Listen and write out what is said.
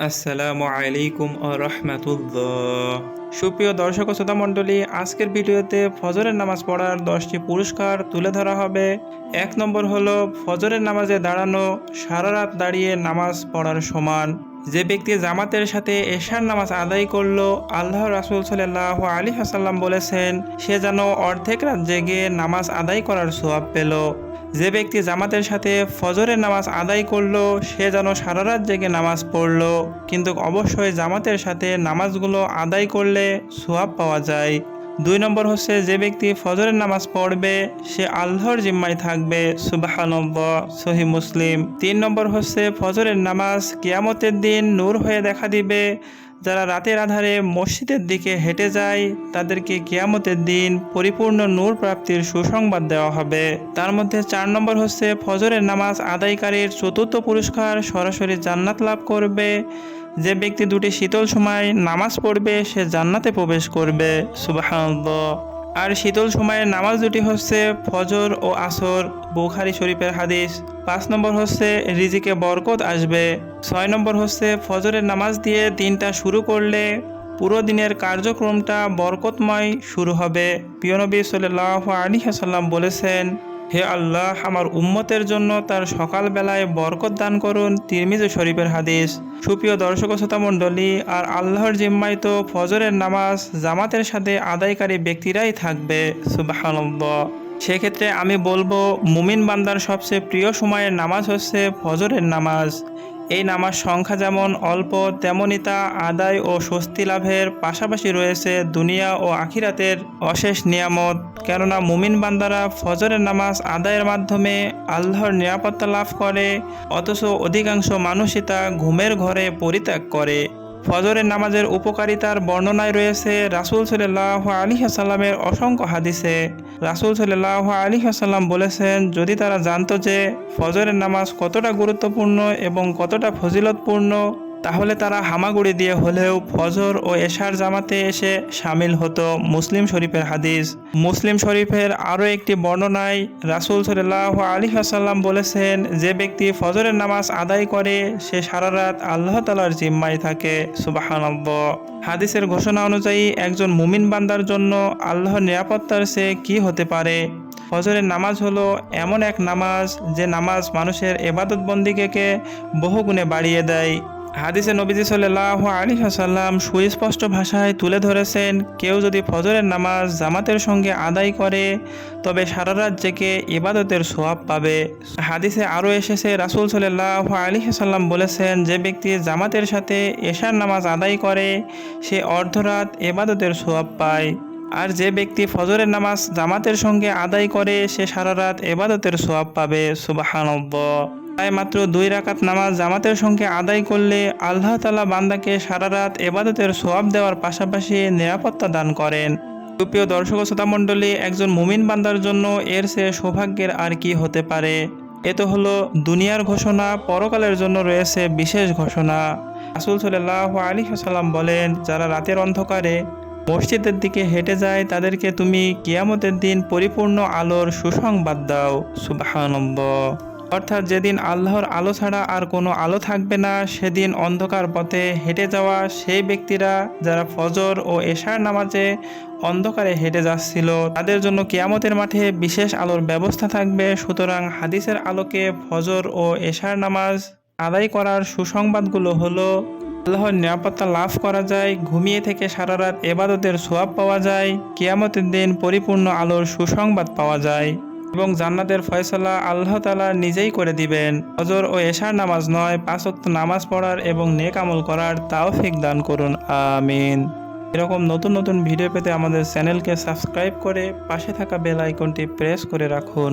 আসসালামু আলাইকুম রহমাতুল্লাহ। সুপ্রিয় দর্শক শ্রোতা মণ্ডলী, আজকের ভিডিওতে ফজরের নামাজ পড়ার দশটি পুরস্কার তুলে ধরা হবে। এক নম্বর হলো ফজরের নামাজে দাঁড়ানো, সারা রাত দাঁড়িয়ে নামাজ পড়ার সমান। যে ব্যক্তি জামাতের সাথে এশার নামাজ আদায় করল, আল্লাহ রাসুল সাল্লাহ আলী হাসাল্লাম বলেছেন, সে যেন অর্ধেক রাত জেগে নামাজ আদায় করার সোয়াব পেল। যে ব্যক্তি জামাতের সাথে ফজরের নামাজ আদায় করল, সে যেন সারা রাত জেগে নামাজ পড়ল। কিন্তু অবশ্যই জামাতের সাথে নামাজগুলো আদায় করলে সোয়াব পাওয়া যায়। দুই নম্বর হচ্ছে, যে ব্যক্তি ফজরের নামাজ পড়বে, সে আল্লাহর জিম্মায় থাকবে। সুবাহানব্ব সহি মুসলিম। তিন নম্বর হচ্ছে, ফজরের নামাজ কিয়ামতের দিন নূর হয়ে দেখা দিবে। যারা রাতের আধারে মসজিদের দিকে হেঁটে যায়, তাদেরকে কিয়ামতের দিন পরিপূর্ণ নূর প্রাপ্তির সুসংবাদ দেওয়া হবে। তার মধ্যে চার নম্বর হচ্ছে, ফজরের নামাজ আদায়কারীর চতুর্থ পুরস্কার সরাসরি জান্নাত লাভ করবে। যে ব্যক্তি দুটি শীতল সময় নামাজ পড়বে, সে জান্নাতে প্রবেশ করবে। সুবাহান্লাহ আর শীতল সময়ের নামাজ দুটি হচ্ছে ফজর ও আসর, বুখারি শরীফের হাদিস। পাঁচ নম্বর হচ্ছে রিজিকে বরকত আসবে। ছয় নম্বর হচ্ছে ফজরের নামাজ দিয়ে দিনটা শুরু করলে পুরো দিনের কার্যক্রমটা বরকতময় শুরু হবে। পিয়নবী সাল্লাহ আলী হাসাল্লাম বলেছেন হে আল্লাহ, আমার উম্মতের জন্য তার সকালবেলায় বরকত দান করুন তিরমিজ শরীফের হাদিস। সুপ্রিয় দর্শক শ্রোতা মণ্ডলী, আর আল্লাহর জিম্মায় তো ফজরের নামাজ, জামাতের সাথে আদায়কারী ব্যক্তিরাই থাকবে। সুবাহানব্বর সেক্ষেত্রে আমি বলব, মুমিন বান্দার সবচেয়ে প্রিয় সময়ের নামাজ হচ্ছে ফজরের নামাজ। এই নামাজ সংখ্যা যেমন অল্প তেমনই তা আদায় ও স্বস্তি লাভের পাশাপাশি রয়েছে দুনিয়া ও আখিরাতের অশেষ নিয়ামত। কেননা মুমিন বান্দারা ফজরের নামাজ আদায়ের মাধ্যমে আল্লাহর নিরাপত্তা লাভ করে, অথচ অধিকাংশ মানুষই তা ঘুমের ঘরে পরিত্যাগ করে। ফজরের নামাজের উপকারিতার বর্ণনায় রয়েছে রাসুল সাল্লাহ আলী আসাল্লামের অসংখ্য হাদিসে। রাসুল সাল্লাহ আলী আসাল্লাম বলেছেন, যদি তারা জানতো যে ফজরের নামাজ কতটা গুরুত্বপূর্ণ এবং কতটা ফজিলতপূর্ণ তাহলে তারা হামাগুড়ি দিয়ে হলেও ফজর ও এশার জামাতে এসে সামিল হতো মুসলিম শরীফের হাদিস। মুসলিম শরীফের আরও একটি বর্ণনায় রাসুল সাল্লাহ আলী হাসাল্লাম বলেছেন, যে ব্যক্তি ফজরের নামাজ আদায় করে, সে সারা রাত আল্লাহ তালার জিম্মায় থাকে। সুবাহানব্ব হাদিসের ঘোষণা অনুযায়ী একজন মুমিন বান্দার জন্য আল্লাহর নিরাপত্তার সে কি হতে পারে? ফজরের নামাজ হলো এমন এক নামাজ, যে নামাজ মানুষের এবাদত বন্দিকে বহুগুণে বাড়িয়ে দেয়। হাদিসে নবীজি সাল্লাহ আলী হাসাল্লাম সুস্পষ্ট ভাষায় তুলে ধরেছেন, কেউ যদি ফজরের নামাজ জামাতের সঙ্গে আদায় করে, তবে সারা রাত ইবাদতের সোয়াব পাবে। হাদিসে আরও এসেছে, রাসুল সাল্লাহ আলী হাসাল্লাম বলেছেন, যে ব্যক্তি জামাতের সাথে এশার নামাজ আদায় করে, সে অর্ধরাত এবাদতের সোয়াব পায়। আর যে ব্যক্তি ফজরের নামাজ জামাতের সঙ্গে আদায় করে, সে সারা রাত এবাদতের সোয়াব পাবে। সুবাহানব্ব তাই মাত্র দুই রাকাত নামাজ জামাতের সঙ্গে আদায় করলে আল্লাহ তালা বান্দাকে সারা রাত এবাদতের সোয়াব দেওয়ার পাশাপাশি নিরাপত্তা দান করেন। সুপ্রিয় দর্শক ও শ্রোতা মণ্ডলী, একজন মুমিন বান্দার জন্য এর সে সৌভাগ্যের আর কি হতে পারে? এ তো হলো দুনিয়ার ঘোষণা, পরকালের জন্য রয়েছে বিশেষ ঘোষণা। রাসুল সাল্লাহ আলী সাল্লাম বলেন, যারা রাতের অন্ধকারে মসজিদের দিকে হেঁটে যায়, তাদেরকে তুমি কিয়ামতের দিন পরিপূর্ণ আলোর সুসংবাদ দাও। সুবাহানব্ব অর্থাৎ যেদিন আল্লাহর আলো ছাড়া আর কোনো আলো থাকবে না, সেদিন অন্ধকার পথে হেঁটে যাওয়া সেই ব্যক্তিরা যারা ফজর ও এশার নামাজে অন্ধকারে হেঁটে যাচ্ছিল, তাদের জন্য কিয়ামতের মাঠে বিশেষ আলোর ব্যবস্থা থাকবে। সুতরাং হাদিসের আলোকে ফজর ও এশার নামাজ আদায় করার সুসংবাদগুলো হলো, আল্লাহর নিরাপত্তা লাভ করা যায়, ঘুমিয়ে থেকে সারা রাত এবাদতের সোয়াব পাওয়া যায়, কিয়ামতের দিন পরিপূর্ণ আলোর সুসংবাদ পাওয়া যায়। এবং জান্নাতের ফয়সলা আল্লাহ তালা নিজেই করে দিবেন। হজর ও এশার নামাজ নয় পাঁচক্ত নামাজ পড়ার এবং নেক আমল করার তাও ফিক দান করুন। আমিন। এরকম নতুন নতুন ভিডিও পেতে আমাদের চ্যানেলকে সাবস্ক্রাইব করে পাশে থাকা বেল আইকনটি প্রেস করে রাখুন।